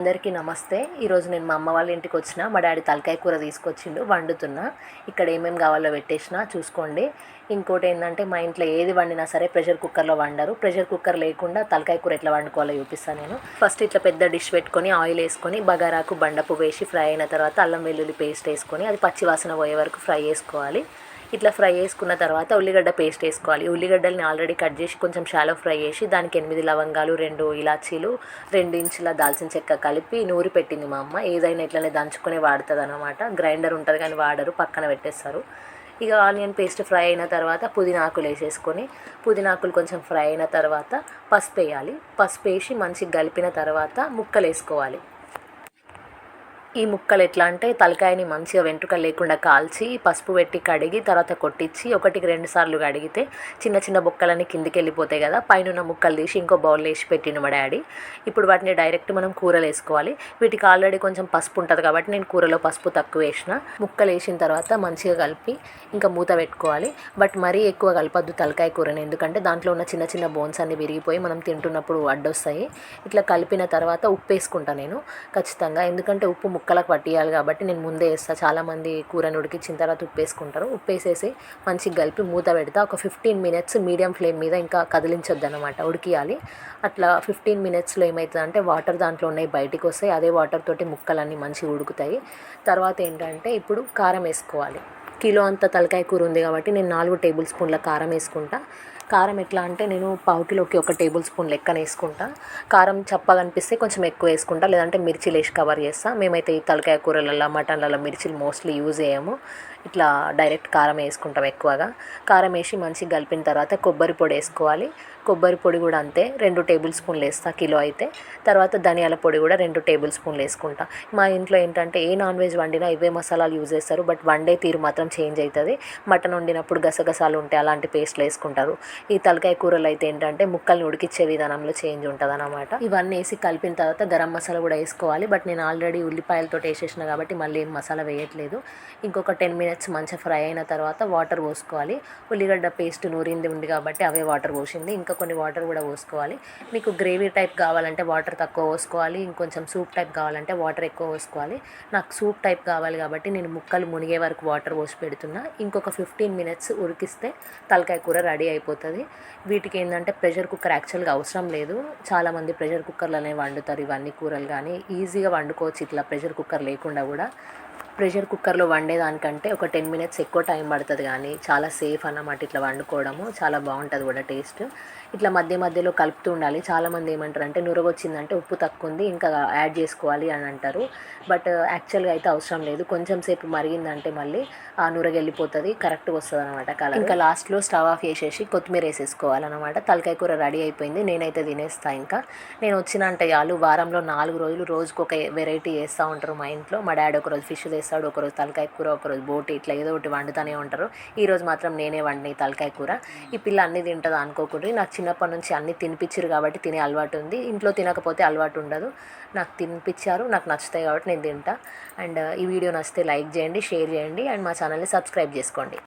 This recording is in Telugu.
అందరికీ నమస్తే. ఈరోజు నేను మా అమ్మ వాళ్ళ ఇంటికి వచ్చిన మా డాడీ తలకాయ కూర తీసుకొచ్చిండు వండుతున్నా. ఇక్కడ ఏమేమి కావాలో పెట్టేసిన చూసుకోండి. ఇంకోటి ఏంటంటే మా ఇంట్లో ఏది వండినా సరే ప్రెషర్ కుక్కర్లో వండరు. ప్రెషర్ కుక్కర్ లేకుండా తలకాయ కూర ఎట్లా వండుకోవాలో చూపిస్తాను నేను. ఫస్ట్ ఇట్లా పెద్ద డిష్ పెట్టుకొని ఆయిల్ వేసుకొని బగారాకు బండపు వేసి ఫ్రై అయిన తర్వాత అల్లం వెల్లుల్లి పేస్ట్ వేసుకొని అది పచ్చి వాసన పోయే వరకు ఫ్రై చేసుకోవాలి. ఇట్లా ఫ్రై చేసుకున్న తర్వాత ఉల్లిగడ్డ పేస్ట్ వేసుకోవాలి. ఉల్లిగడ్డల్ని ఆల్రెడీ కట్ చేసి కొంచెం షాలో ఫ్రై చేసి దానికి ఎనిమిది లవంగాలు రెండు ఇలాచీలు రెండు ఇంచుల దాల్చిన చెక్క కలిపి నూరి పెట్టింది మా అమ్మ. ఏదైనా ఇట్లనే దంచుకునే వాడుతుంది అనమాట గ్రైండర్ ఉంటుంది కానీ వాడరు పక్కన పెట్టేస్తారు. ఇక ఆనియన్ పేస్ట్ ఫ్రై అయిన తర్వాత పుదీనాకులు వేసేసుకొని పుదీనాకులు కొంచెం ఫ్రై అయిన తర్వాత పసుపు వేయాలి. పసుపు వేసి మంచిగా కలిపిన తర్వాత ముక్కలు వేసుకోవాలి. ఈ ముక్కలు ఎట్లా అంటే తలకాయని మంచిగా వెంట్రుక లేకుండా కాల్చి పసుపు పెట్టి కడిగి తర్వాత కొట్టించి ఒకటికి రెండు సార్లు కడిగితే చిన్న చిన్న బొక్కలన్నీ కిందికి వెళ్ళిపోతాయి కదా. పైన ముక్కలు తీసి ఇంకో బౌల్ వేసి పెట్టిన మా డాడీ. ఇప్పుడు వాటిని డైరెక్ట్ మనం కూరలు వేసుకోవాలి. వీటికి ఆల్రెడీ కొంచెం పసుపు ఉంటుంది కాబట్టి నేను కూరలో పసుపు తక్కువ వేసిన. ముక్కలు వేసిన తర్వాత మంచిగా కలిపి ఇంకా మూత పెట్టుకోవాలి. బట్ మరీ ఎక్కువ కలపద్దు తలకాయ కూరని. ఎందుకంటే దాంట్లో ఉన్న చిన్న చిన్న బోన్స్ అన్ని విరిగిపోయి మనం తింటున్నప్పుడు అడ్డొస్తాయి. ఇట్లా కలిపిన తర్వాత ఉప్పు వేసుకుంటా నేను ఖచ్చితంగా. ఎందుకంటే ఉప్పు ముక్కలకు పట్టియాలి కాబట్టి నేను ముందే వేస్తాను చాలామంది కూరని ఉడికించిన తర్వాత ఉప్పు వేసుకుంటారు ఉప్పు వేసేసి మంచిగా కలిపి మూత పెడతా. ఒక ఫిఫ్టీన్ మినిట్స్ మీడియం ఫ్లేమ్ మీద ఇంకా కదిలించొద్దు అనమాట ఉడికియాలి. అట్లా ఫిఫ్టీన్ మినిట్స్లో ఏమవుతుందంటే వాటర్ దాంట్లో ఉన్నాయి బయటికి వస్తాయి. అదే వాటర్ తోటి ముక్కలన్నీ మంచిగా ఉడుకుతాయి. తర్వాత ఏంటంటే ఇప్పుడు కారం వేసుకోవాలి. కిలో అంత తలకాయ కూర ఉంది కాబట్టి నేను నాలుగు టేబుల్ స్పూన్ల కారం వేసుకుంటా. కారం ఎట్లా అంటే నేను పావు కిలోకి ఒక టేబుల్ స్పూన్ లెక్కన వేసుకుంటా. కారం చప్పగనిపిస్తే కొంచెం ఎక్కువ వేసుకుంటా. లేదంటే మిర్చిలు వేసి కవర్ చేస్తా. మేమైతే ఈ తలకాయ కూరలలో మటన్లలో మిర్చిలు మోస్ట్లీ యూజ్ చేయము. ఇట్లా డైరెక్ట్ కారం వేసుకుంటాం ఎక్కువగా. కారం వేసి మంచిగా కలిపిన తర్వాత కొబ్బరి పొడి వేసుకోవాలి. కొబ్బరి పొడి కూడా అంతే రెండు టేబుల్ స్పూన్లు వేస్తా కిలో అయితే. తర్వాత ధనియాల పొడి కూడా రెండు టేబుల్ స్పూన్లు వేసుకుంటా. మా ఇంట్లో ఏంటంటే ఏ నాన్ వెజ్ వండినా ఇవే మసాలాలు యూజ్ చేస్తారు బట్ వండే తీరు మాత్రం చేంజ్ అవుతుంది. మటన్ వండినప్పుడు గసగసాలు ఉంటాయి అలాంటి పేస్ట్లు వేసుకుంటారు. ఈ తలకాయ కూరలు అయితే ఏంటంటే ముక్కల్ని ఉడికిచ్చే విధానంలో చేంజ్ ఉంటుంది అనమాట ఇవన్నీ వేసి కలిపిన తర్వాత గరం మసాలా కూడా వేసుకోవాలి బట్ నేను ఆల్రెడీ ఉల్లిపాయలతో వేసేసిన కాబట్టి మళ్ళీ ఏం మసాలా వేయట్లేదు. ఇంకొక టెన్ మినిట్స్ మంచిగా ఫ్రై అయిన తర్వాత వాటర్ పోసుకోవాలి. ఉల్లిగడ్డ పేస్ట్ నూరింది ఉంది కాబట్టి అవే వాటర్ పోసింది. ఇంకా కొన్ని వాటర్ కూడా పోసుకోవాలి. మీకు గ్రేవీ టైప్ కావాలంటే వాటర్ తక్కువ పోసుకోవాలి. ఇంకొంచెం సూప్ టైప్ కావాలంటే వాటర్ ఎక్కువ పోసుకోవాలి. నాకు సూప్ టైప్ కావాలి కాబట్టి నేను ముక్కలు మునిగే వరకు వాటర్ పోసి పెడుతున్నా. ఇంకొక ఫిఫ్టీన్ మినిట్స్ ఉడికిస్తే తలకాయ కూర రెడీ అయిపోతుంది. వీటికి ఏంటంటే ప్రెషర్ కుక్కర్ యాక్చువల్గా అవసరం లేదు. చాలామంది ప్రెషర్ కుక్కర్లోనే వండుతారు ఇవన్నీ కూరలు కానీ ఈజీగా వండుకోవచ్చు ఇట్లా ప్రెషర్ కుక్కర్ లేకుండా కూడా. ప్రెషర్ కుక్కర్లో వండేదానికంటే ఒక టెన్ మినిట్స్ ఎక్కువ టైం పడుతుంది కానీ చాలా సేఫ్ అన్నమాట ఇట్లా వండుకోవడము. చాలా బాగుంటుంది కూడా టేస్ట్. ఇట్లా మధ్య మధ్యలో కలుపుతూ ఉండాలి. చాలామంది ఏమంటారు అంటే నురగొచ్చిందంటే ఉప్పు తక్కువ ఉంది ఇంకా యాడ్ చేసుకోవాలి అని అంటారు. బట్ యాక్చువల్గా అయితే అవసరం లేదు. కొంచెం సేపు మరిగిందంటే మళ్ళీ ఆ నురగ వెళ్ళిపోతుంది కరెక్ట్గా వస్తుంది అనమాట కలర్. ఇంకా లాస్ట్లో స్టవ్ ఆఫ్ చేసేసి కొత్తిమీర వేసేసుకోవాలన్నమాట. తలకాయ కూర రెడీ అయిపోయింది. నేనైతే తినేస్తా ఇంకా. నేను వచ్చిన అంటే చాలు వారంలో నాలుగు రోజులు రోజుకు ఒక వెరైటీ చేస్తూ ఉంటారు మా ఇంట్లో. మా డాడీ ఒకరోజు ఫిష్ తెస్తాడు ఒకరోజు తలకాయ కూర ఒకరోజు బోటి ఇట్లా ఏదో ఒకటి వండుతూనే ఉంటారు. ఈరోజు మాత్రం నేనే వండిన తలకాయ కూర. ఈ పిల్ల అన్ని తింటుంది అనుకోకుండా నాకు చిన్నప్పటి నుంచి అన్ని తినిపించారు కాబట్టి తినే అలవాటు ఉంది. ఇంట్లో తినకపోతే అలవాటు ఉండదు. నాకు తినిపించారు నాకు నచ్చుతాయి కాబట్టి నేను తింటా. అండ్ ఈ వీడియో నచ్చితే లైక్ చేయండి షేర్ చేయండి. అండ్ మా ఛానల్ని సబ్స్క్రైబ్ చేసుకోండి.